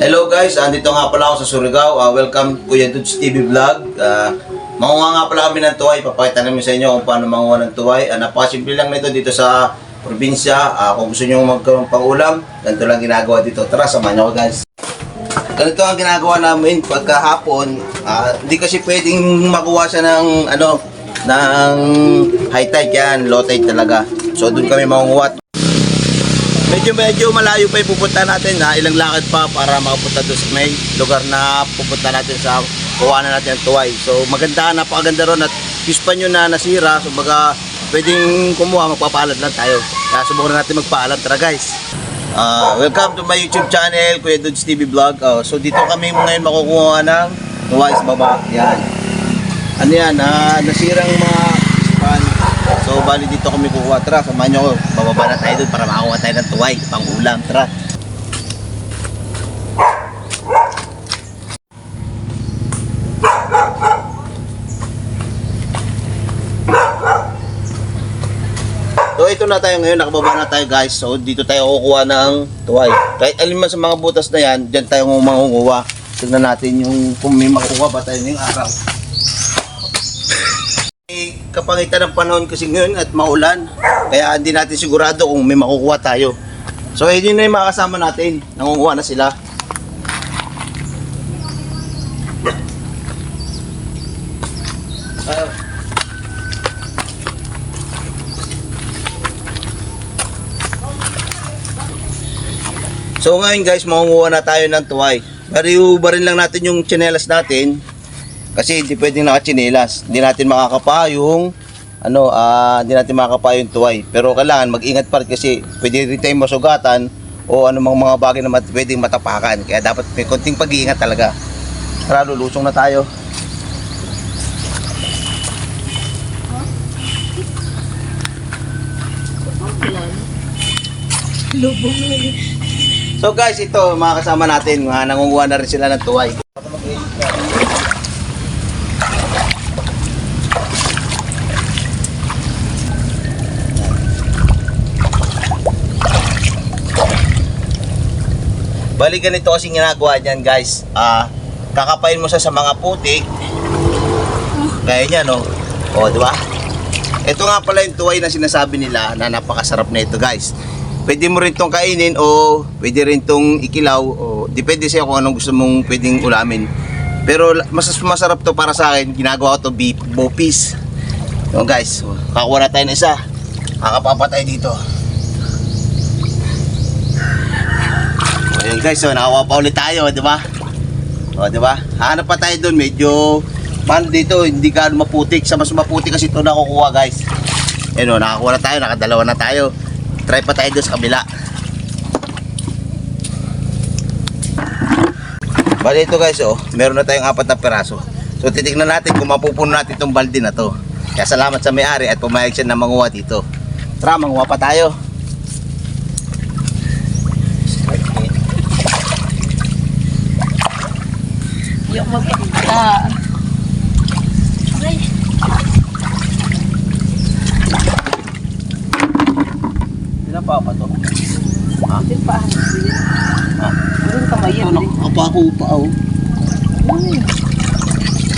Hello guys, andito nga pala ako sa Surigao. Ah, welcome Kuya Dudes TV Vlog. Uh, manguha nga pala kami ng tuway. Papakita namin sa inyo kung paano manguha ng tuway. Uh, napakasimple lang nito dito sa probinsya. Ah, kung gusto nyo magkaroon pang ulam, ganito lang ginagawa dito. Tara, samahan nyo ako guys. Ganito ang ginagawa namin pagkahapon. Ah, hindi kasi pwedeng makuha siya ng ano ng high tide yan, low tide talaga. So doon kami mangunguha. Medyo medyo malayo pa yung pupunta natin na ilang lakad pa para makapunta doon sa may lugar na pupunta natin sa kuhanan natin ng tuway. So maganda, napakaganda ron at span nyo na nasira, so baga pwedeng kumuha, magpapaalam lang tayo. Kaya subukan na natin magpaalam. Tara guys! Ah, welcome to my YouTube channel, Kuya Dudes TV Vlog. Oh, so dito kami ngayon makukuha ng tuway sa baba. Yan. Ano yan, ah, nasirang mga. So, bali dito kami kukuha. Tara, samahan nyo ako. Bababa na tayo doon para makakuha tayo ng tuway, pang ulam. Tara. So, ito na tayo ngayon. Nakababa na tayo guys. So, dito tayo kukuha ng tuway. Kahit alin man sa mga butas na yan, dyan tayo mangunguha. Tignan natin yung kung may makukuha ba tayo ngayong araw. Kapangitan ng panahon kasi ngayon at maulan. Kaya hindi natin sigurado kung may makukuha tayo. So, yun na yung mga kasama natin. Nangunguha na sila. So ngayon guys, makunguha na tayo ng tuway. Bariw ba rin lang natin yung tsinelas natin. Kasi hindi pwedeng nakatsinelas. Hindi natin makakapa yung ano, ah, hindi natin makakapa yung tuway. Pero kailangan mag-ingat pa rin kasi pwede rin tayong masugatan o anumang mga bagay na mat- pwedeng matapakan. Kaya dapat may konting pag-iingat talaga. Tara, lulusong na tayo. So guys, ito mga kasama natin, mga nangunguha na rin sila ng tuway. Bali ganito kasi ginagawa niyan guys. Ah, kakapain mo siya sa mga putik. Kaya niya no. O, di ba? Ito nga pala yung tuway na sinasabi nila na napakasarap na ito guys. Pwede mo rin tong kainin o pwede rin tong ikilaw o depende sa'yo kung anong gusto mong pwedeng ulamin. Pero mas masarap to para sa akin, ginagawa ko to beef bopis. So guys, kakuha na tayo ng isa. Kakapapatay dito. Ayun guys, so nakakuha pa ulit tayo, di ba? O, di ba? Hanap pa tayo doon, medyo paano dito, hindi gaano maputik. Sa mas maputik kasi ito nakukuha guys. Ayun o, nakakuha na tayo, nakadalawa na tayo. Try pa tayo doon sa kabila. Bali ito guys, oh, meron na tayong apat na peraso. So titignan natin kung mapupuno natin itong balde na to. Kaya salamat sa may-ari at pumayag siya na manguha dito. Tara, manguha pa tayo. Yung magpakita. Aray, Ilan pa pa to? Ha? din pa. Ha? Meron kamay yan. eh. nakapako pa oh. Hmm.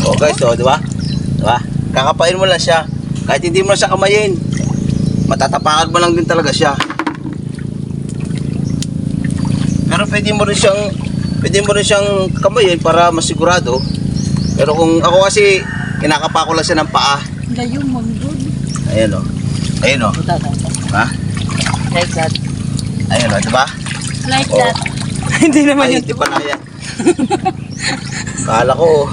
Oh guys, oh, di ba? Di ba? Kakapain mo lang siya. Kahit hindi mo na siya kamayin. Matatapakan mo lang din talaga siya. Pero pwede mo rin siyang pwede mo rin siyang kamayin para masigurado. Pero kung ako kasi kinakapa ko lang siya ng paa. Layo mo, good. Ayan oh. Ayan oh. Puta, puta. Ha? Like that. Ayan oh, di ba? Like Oh. that. Hindi naman Ay, yun. hindi pa na yan. Kala ko,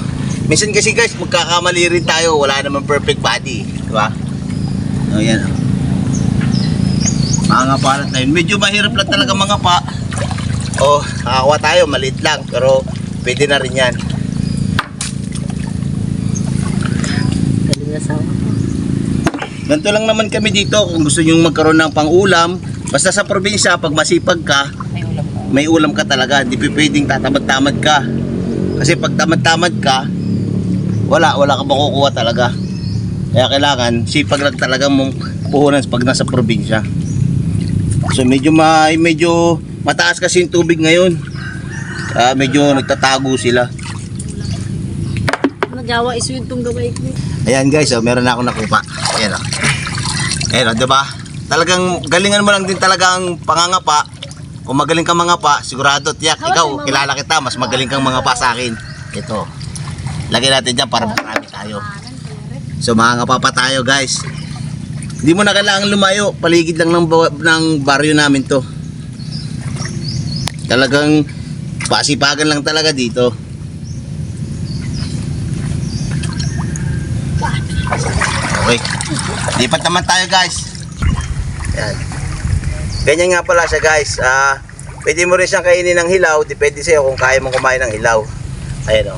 minsan kasi guys, magkakamali rin tayo. Wala naman perfect body. Di ba? O, yan. Mga pa tayo. Medyo mahirap lang talaga mga pa. O, nakakuha tayo. Maliit lang. Pero, pwede na rin yan. Ganito lang naman kami dito. Kung gusto nyo magkaroon ng pang-ulam, basta sa probinsya, pag masipag ka, May ulam pa. may ulam ka talaga. Hindi pwedeng tatamad-tamad ka. Kasi pag tamad-tamad ka, wala, wala ka makukuha talaga. Kaya kailangan, sipag lang talaga mong puhunan pag nasa probinsya. So medyo ma medyo mataas kasi yung tubig ngayon. Ah, medyo nagtatago sila. Jawa iswid tong gabay ko. Ayan guys, oh, meron na ako nakupa. Ayan oh. Ayan oh, 'di ba? Talagang galingan mo lang din talaga ang pangangapa. Kung magaling kang mangapa, sigurado tiyak ikaw, kilala kita, mas magaling kang mangapa sa akin. Ito. Lagyan natin diyan para marami tayo. So mangangapa pa tayo guys. Hindi mo na kailangan lumayo, paligid lang ng, ng baryo namin to. Talagang pasipagan lang talaga dito. Okay. Lipat naman tayo guys. Yan. Ganyan nga pala siya guys. Ah, pwede mo rin siyang kainin ng hilaw. Depende sa'yo kung kaya mong kumain ng hilaw. Ayan o.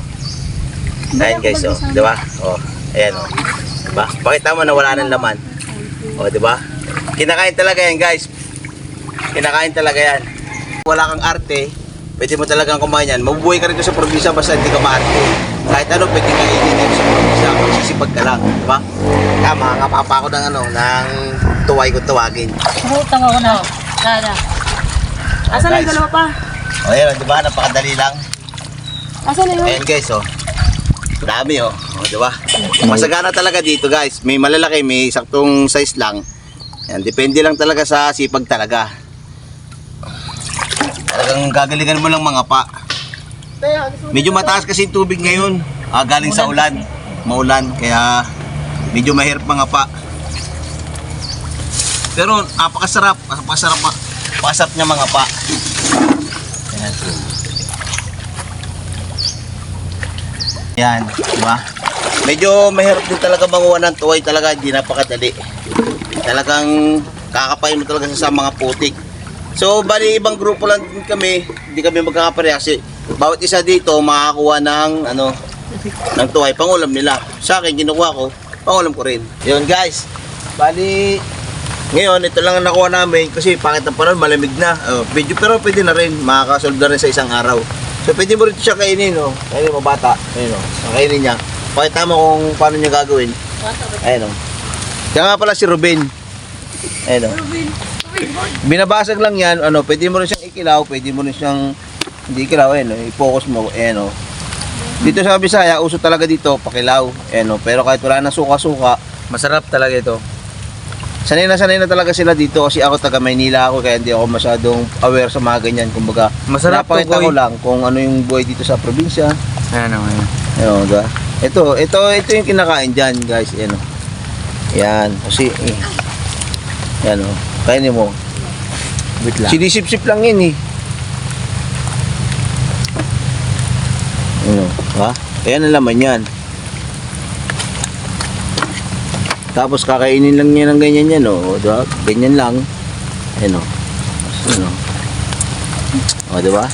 Ayan guys o. Di ba? O. Ayan o. Diba? Pakita mo na wala ng laman. O, di ba? Kinakain talaga yan guys. Kinakain talaga yan. Wala kang arte, pwede mo talagang kumain yan. Mabubuhay ka rin sa probinsya basta hindi ka maarte. Kahit ano, pwede ka kainin dito sa probinsya. Magsisipag ka lang, di ba? Kaya makakapapa ako ng ano, ng tuway ko tawagin. Butang ako na. Nada. Asan na yung dalawa pa? O yan, di ba? Napakadali lang. Asan na yun? Ayan guys, oh. Dami oh. O, di ba? Masagana talaga dito guys. May malalaki, may saktong size lang. Yan, depende lang talaga sa sipag talaga. Talagang gagalingan mo lang mga pa. Medyo mataas kasi tubig ngayon. Ah, galing sa ulan. Maulan. Kaya medyo mahirap mga pa. Pero napakasarap. Napakasarap. Napakasarap niya mga pa. Ayan. Yan, di ba? Medyo mahirap din talaga manguha ng tuway talaga, hindi napakadali. Talagang kakapay mo talaga sa mga putik. So, bali ibang grupo lang din kami, hindi kami magkakapareha kasi bawat isa dito makakakuha ng ano ng tuway, pangulam nila. Sa akin, kinukuha ko, pangulam ko rin. Yun guys, bali ngayon, ito lang ang nakuha namin kasi pangit ang panahon, malamig na. Oh, medyo, pero pwede na rin, makakasolve na rin sa isang araw. So pwede mo rin siya kainin, no? Kainin mo bata. Ayun, no? Kainin niya. Pakita mo kung paano niya gagawin. Ayun, no? Kaya nga pala si Ruben. Ayun, no? Binabasag lang yan, ano, pwede mo rin siyang ikilaw, pwede mo rin siyang, hindi ikilaw, ayun, no? i-focus mo, ayun, no? Dito sa Bisaya, uso talaga dito, pakilaw, ayun, no? Pero kahit wala na suka-suka, masarap talaga ito. Sanay na sanay na talaga sila dito kasi ako taga Maynila ako kaya hindi ako masyadong aware sa mga ganyan. Kumbaga, Masarap napakita ko lang kung ano yung buhay dito sa probinsya. Ayan o, ayan. Ayun, diba? Ito, ito, ito yung kinakain dyan, guys. Yan, oh. Yan, kasi, eh. Yan, oh. Kainin mo. Wait lang. Sinisip-sip lang yun, eh. Ano, ha? Ayan ang laman yan. Tapos kakainin lang niya ng ganyan yan, oh. Diba? Ganyan lang. Ayan, oh. Ano. O, diba?